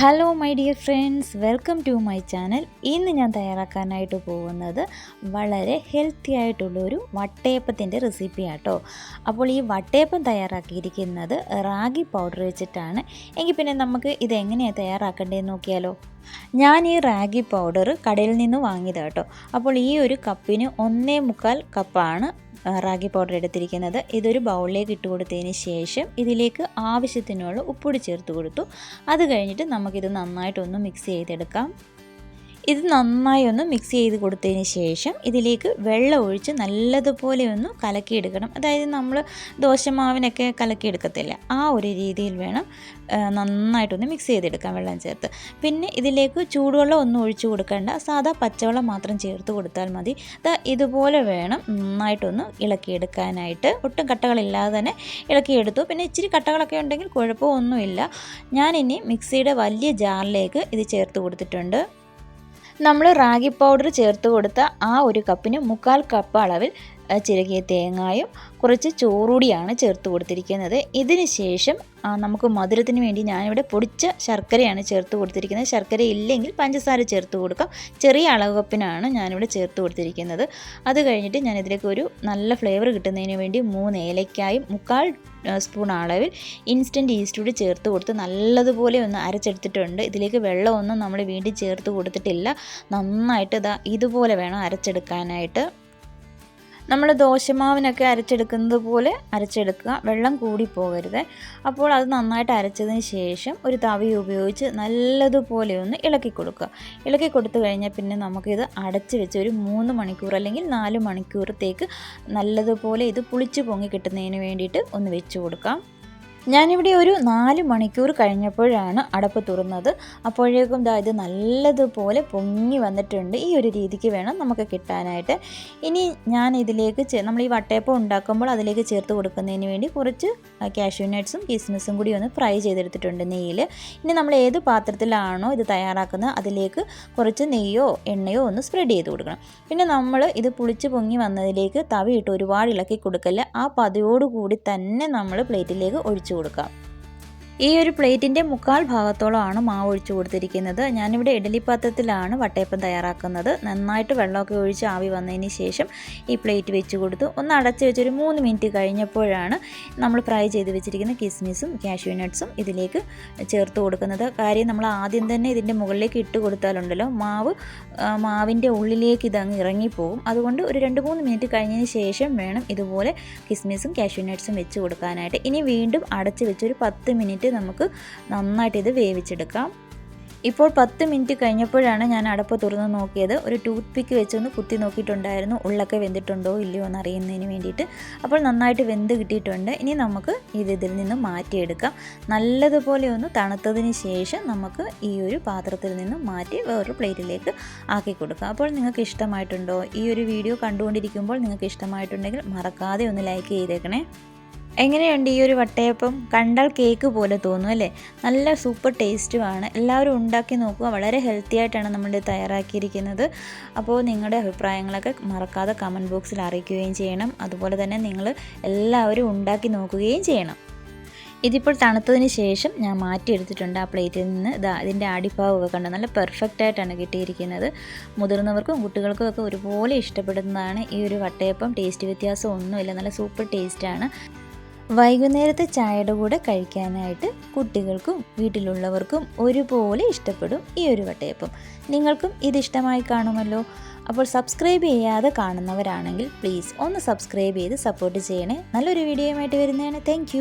Hello my dear friends welcome to my channel ഇന്ന് ഞാൻ തയ്യാറാക്കാനായിട്ട് പോകുന്നത് വളരെ ഹെൽത്തി ആയിട്ടുള്ളൊരു വട്ടയപ്പത്തിന്റെ റെസിപ്പി ആട്ടോ അപ്പോൾ ഈ വട്ടയപ്പം തയ്യാറാക്കിയിരിക്കുന്നത് റാഗി പൗഡർ വെച്ചിട്ടാണ്. എങ്കിൽ പിന്നെ നമുക്ക് ഇത് എങ്ങനെയാണ് തയ്യാറാക്കേണ്ടതെന്ന് നോക്കിയാലോ? ഞാൻ ഈ റാഗി പൗഡർ കടയിൽ നിന്ന് വാങ്ങിയത് കേട്ടോ. അപ്പോൾ ഈ ഒരു കപ്പിന് ഒന്നേ മുക്കാൽ കപ്പാണ് റാഗി പൗഡർ എടുത്തിരിക്കുന്നത്. ഇതൊരു ബൗളിലേക്ക് ഇട്ട് കൊടുത്തതിന് ശേഷം ഇതിലേക്ക് ആവശ്യത്തിനുള്ള ഉപ്പൊടി ചേർത്ത് കൊടുത്തു. അത് കഴിഞ്ഞിട്ട് നമുക്കിത് നന്നായിട്ടൊന്ന് മിക്സ് ചെയ്തെടുക്കാം. ഇത് നന്നായി ഒന്ന് മിക്സ് ചെയ്ത് കൊടുത്തതിന് ശേഷം ഇതിലേക്ക് വെള്ളം ഒഴിച്ച് നല്ലതുപോലെ ഒന്ന് കലക്കിയെടുക്കണം അതായത് നമ്മൾ ദോശമാവിനൊക്കെ കലക്കിയെടുക്കത്തില്ല ആ ഒരു രീതിയിൽ വേണം നന്നായിട്ടൊന്ന് മിക്സ് ചെയ്തെടുക്കാം വെള്ളം ചേർത്ത്. പിന്നെ ഇതിലേക്ക് ചൂടുവെള്ളം ഒന്നും ഒഴിച്ചു കൊടുക്കേണ്ട. സാധാ പച്ചവെള്ളം മാത്രം ചേർത്ത് കൊടുത്താൽ മതി. ഇതുപോലെ വേണം നന്നായിട്ടൊന്ന് ഇളക്കിയെടുക്കാനായിട്ട്. ഒട്ടും കട്ടകളില്ലാതെ തന്നെ ഇളക്കിയെടുത്തു. പിന്നെ ഇച്ചിരി കട്ടകളൊക്കെ ഉണ്ടെങ്കിൽ കുഴപ്പമൊന്നുമില്ല. ഞാനിനി മിക്സിയുടെ വലിയ ജാറിലേക്ക് ഇത് ചേർത്ത് കൊടുത്തിട്ടുണ്ട്. നമ്മൾ റാഗി പൗഡർ ചേർത്ത് കൊടുത്ത ആ ഒരു കപ്പിന് മുക്കാൽ കപ്പ് അളവിൽ ചിരകിയ തേങ്ങായും കുറച്ച് ചോറൂടിയാണ് ചേർത്ത് കൊടുത്തിരിക്കുന്നത്. ഇതിന് ശേഷം നമുക്ക് മധുരത്തിന് വേണ്ടി ഞാനിവിടെ പൊടിച്ച ശർക്കരയാണ് ചേർത്ത് കൊടുത്തിരിക്കുന്നത്. ശർക്കര ഇല്ലെങ്കിൽ പഞ്ചസാര ചേർത്ത് കൊടുക്കാം. ചെറിയ അളവപ്പിനാണ് ഞാനിവിടെ ചേർത്ത് കൊടുത്തിരിക്കുന്നത്. അത് കഴിഞ്ഞിട്ട് ഞാൻ ഇതിലേക്ക് ഒരു നല്ല ഫ്ലേവർ കിട്ടുന്നതിന് വേണ്ടി മൂന്ന് ഏലക്കായും മുക്കാൽ സ്പൂൺ അളവിൽ ഇൻസ്റ്റന്റ് ഈസ്റ്റ് കൂടി ചേർത്ത് കൊടുത്ത് നല്ലതുപോലെ ഒന്ന് അരച്ചെടുത്തിട്ടുണ്ട്. ഇതിലേക്ക് വെള്ളമൊന്നും നമ്മൾ വീണ്ടും ചേർത്ത് കൊടുത്തിട്ടില്ല. നന്നായിട്ട് ഇതാ ഇതുപോലെ വേണം അരച്ചെടുക്കാനായിട്ട്. നമ്മൾ ദോശമാവിനൊക്കെ അരച്ചെടുക്കുന്നത് പോലെ അരച്ചെടുക്കുക. വെള്ളം കൂടി പോകരുത്. അപ്പോൾ അത് നന്നായിട്ട് അരച്ചതിന് ശേഷം ഒരു തവി ഉപയോഗിച്ച് നല്ലതുപോലെ ഒന്ന് ഇളക്കി കൊടുക്കുക. ഇളക്കി കൊടുത്തു കഴിഞ്ഞാൽ പിന്നെ നമുക്കിത് അടച്ച് വെച്ച് ഒരു മൂന്ന് മണിക്കൂർ അല്ലെങ്കിൽ നാല് മണിക്കൂറത്തേക്ക് നല്ലതുപോലെ ഇത് പുളിച്ച് പൊങ്ങി കിട്ടുന്നതിന് വേണ്ടിയിട്ട് ഒന്ന് വെച്ച് കൊടുക്കാം. ഞാനിവിടെ ഒരു നാല് മണിക്കൂർ കഴിഞ്ഞപ്പോഴാണ് അടപ്പ് തുറന്നത്. അപ്പോഴേക്കും ദാ ഇത് നല്ലതുപോലെ പൊങ്ങി വന്നിട്ടുണ്ട്. ഈ ഒരു രീതിക്ക് വേണം നമുക്ക് കിട്ടാനായിട്ട്. ഇനി ഞാൻ ഇതിലേക്ക് നമ്മൾ ഈ വട്ടയപ്പം ഉണ്ടാക്കുമ്പോൾ അതിലേക്ക് ചേർത്ത് കൊടുക്കുന്നതിന് വേണ്ടി കുറച്ച് കാഷ്യൂ നട്ട്സും കിസ്മിസും കൂടി ഒന്ന് ഫ്രൈ ചെയ്തെടുത്തിട്ടുണ്ട് നെയ്യിൽ ഇനി നമ്മൾ ഏത് പാത്രത്തിലാണോ ഇത് തയ്യാറാക്കുന്നത് അതിലേക്ക് കുറച്ച് നെയ്യോ എണ്ണയോ ഒന്ന് സ്പ്രെഡ് ചെയ്ത് കൊടുക്കണം. പിന്നെ നമ്മൾ ഇത് പുളിച്ച് പൊങ്ങി വന്നതിലേക്ക് തവിയിട്ട് ഒരുപാട് ഇളക്കി കൊടുക്കല്ല ആ പതിയോടുകൂടി തന്നെ നമ്മൾ പ്ലേറ്റിലേക്ക് ഒഴിച്ചു കൊടുക്കാം. ഈ ഒരു പ്ലേറ്റിന്റെ മുക്കാൽ ഭാഗത്തോളമാണ് മാവ് ഒഴിച്ചു കൊടുത്തിരിക്കുന്നത്. ഞാനിവിടെ ഇഡലി പാത്രത്തിലാണ് വട്ടയപ്പം തയ്യാറാക്കുന്നത്. നന്നായിട്ട് വെള്ളമൊക്കെ ഒഴിച്ച് ആവി വന്നതിന് ശേഷം ഈ പ്ലേറ്റ് വെച്ച് കൊടുത്തു. ഒന്ന് അടച്ച് വെച്ചൊരു മൂന്ന് മിനിറ്റ് കഴിഞ്ഞപ്പോഴാണ് നമ്മൾ ഫ്രൈ ചെയ്ത് വെച്ചിരിക്കുന്ന കിസ്മിസും കാഷ്യൂ നട്ട്സും ഇതിലേക്ക് ചേർത്ത് കൊടുക്കുന്നത്. കാര്യം നമ്മൾ ആദ്യം തന്നെ ഇതിന്റെ മുകളിലേക്ക് ഇട്ട് കൊടുത്താലുണ്ടല്ലോ മാവ് മാവിന്റെ ഉള്ളിലേക്ക് ഇതങ്ങ് ഇറങ്ങിപ്പോകും. അതുകൊണ്ട് ഒരു രണ്ട് മൂന്ന് മിനിറ്റ് കഴിഞ്ഞതിന് ശേഷം വേണം ഇതുപോലെ കിസ്മിസും കാഷ്യൂ നട്ട്സും വെച്ച് കൊടുക്കാനായിട്ട്. ഇനി വീണ്ടും അടച്ച് വെച്ചൊരു പത്ത് മിനിറ്റ് നമുക്ക് നന്നായിട്ട് ഇത് വേവിച്ചെടുക്കാം. ഇപ്പോൾ പത്ത് മിനിറ്റ് കഴിഞ്ഞപ്പോഴാണ് ഞാൻ അടപ്പ് തുറന്ന് നോക്കിയത്. ഒരു ടൂത്ത് പിക്ക് വെച്ചൊന്ന് കുത്തി നോക്കിയിട്ടുണ്ടായിരുന്നു. ഉള്ളൊക്കെ വെന്തിട്ടുണ്ടോ ഇല്ലയോ എന്ന് അറിയുന്നതിന് വേണ്ടിയിട്ട്. അപ്പോൾ നന്നായിട്ട് വെന്ത് കിട്ടിയിട്ടുണ്ട്. ഇനി നമുക്ക് ഇത് ഇതിൽ നിന്ന് മാറ്റിയെടുക്കാം. നല്ലതുപോലെ ഒന്ന് തണുത്തതിന് ശേഷം നമുക്ക് ഈ ഒരു പാത്രത്തിൽ നിന്ന് മാറ്റി വേറൊരു പ്ലേറ്റിലേക്ക് ആക്കി കൊടുക്കാം. അപ്പോൾ നിങ്ങൾക്ക് ഇഷ്ടമായിട്ടുണ്ടോ? ഈ ഒരു വീഡിയോ കണ്ടുകൊണ്ടിരിക്കുമ്പോൾ നിങ്ങൾക്ക് ഇഷ്ടമായിട്ടുണ്ടെങ്കിൽ മറക്കാതെ ഒന്ന് ലൈക്ക് ചെയ്തേക്കണേ. എങ്ങനെയുണ്ട് ഈ ഒരു വട്ടയപ്പം? കണ്ടാൽ കേക്ക് പോലെ തോന്നും അല്ലേ? നല്ല സൂപ്പർ ടേസ്റ്റുമാണ് എല്ലാവരും ഉണ്ടാക്കി നോക്കുക. വളരെ ഹെൽത്തി ആയിട്ടാണ് നമ്മൾ തയ്യാറാക്കിയിരിക്കുന്നത്. അപ്പോൾ നിങ്ങളുടെ അഭിപ്രായങ്ങളൊക്കെ മറക്കാതെ കമന്റ് ബോക്സിൽ അറിയിക്കുകയും ചെയ്യണം. അതുപോലെ തന്നെ നിങ്ങൾ എല്ലാവരും ഉണ്ടാക്കി നോക്കുകയും ചെയ്യണം. ഇതിപ്പോൾ തണുത്തതിന് ശേഷം ഞാൻ മാറ്റിയെടുത്തിട്ടുണ്ട് ആ പ്ലേറ്റിൽ നിന്ന്. ഇതാ ഇതിന്റെ അടിഭാവമൊക്കെ കണ്ട്? നല്ല പെർഫെക്റ്റ് ആയിട്ടാണ് കിട്ടിയിരിക്കുന്നത്. മുതിർന്നവർക്കും കുട്ടികൾക്കും ഒക്കെ ഒരുപോലെ ഇഷ്ടപ്പെടുന്നതാണ് ഈ ഒരു വട്ടയപ്പം. ടേസ്റ്റ് വ്യത്യാസം ഒന്നുമില്ല. നല്ല സൂപ്പർ ടേസ്റ്റാണ് വൈകുന്നേരത്തെ ചായയുടെ കൂടെ കഴിക്കാനായിട്ട് കുട്ടികൾക്കും വീട്ടിലുള്ളവർക്കും ഒരുപോലെ ഇഷ്ടപ്പെടും ഈ ഒരു വട്ടയപ്പം. നിങ്ങൾക്കും ഇത് ഇഷ്ടമായി കാണുമല്ലോ. അപ്പോൾ സബ്സ്ക്രൈബ് ചെയ്യാതെ കാണുന്നവരാണെങ്കിൽ പ്ലീസ് ഒന്ന് സബ്സ്ക്രൈബ് ചെയ്ത് സപ്പോർട്ട് ചെയ്യണേ. നല്ലൊരു വീഡിയോയുമായിട്ട് വരുന്നതാണ്. താങ്ക്